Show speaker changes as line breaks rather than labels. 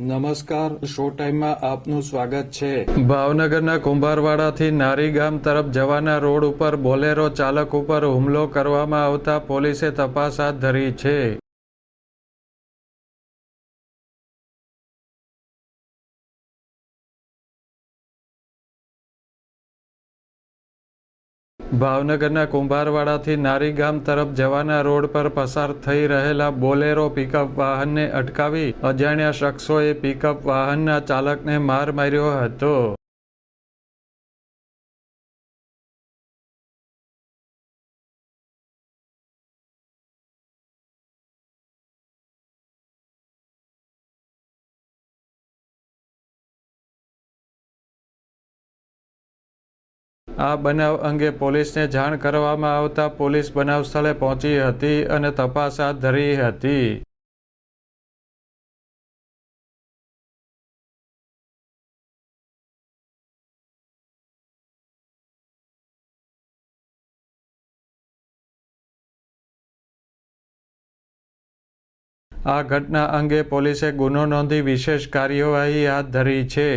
નમસ્કાર, શો ટાઈમમાં આપનું સ્વાગત છે.
ભાવનગરના કુંભારવાડાથી નારી ગામ તરફ જવાના રોડ ઉપર બોલેરો ચાલક ઉપર હુમલો કરવામાં આવતા પોલીસે તપાસ હાથ ધરી છે. ભાવનગરના કુંભારવાડાથી નારી ગામ તરફ જવાના રોડ પર પસાર થઈ રહેલા બોલેરો પિકઅપ વાહનને અટકાવી અજાણ્યા શખ્સોએ પિકઅપ વાહનના ચાલકને માર માર્યો હતો. આ બનાવ અંગે પોલીસને જાણ કરવામાં આવતા પોલીસ બનાવ સ્થળે પહોંચી હતી અને તપાસ હાથ ધરી હતી. આ ઘટના અંગે પોલીસે ગુનો નોંધી વિશેષ કાર્યવાહી હાથ ધરી છે.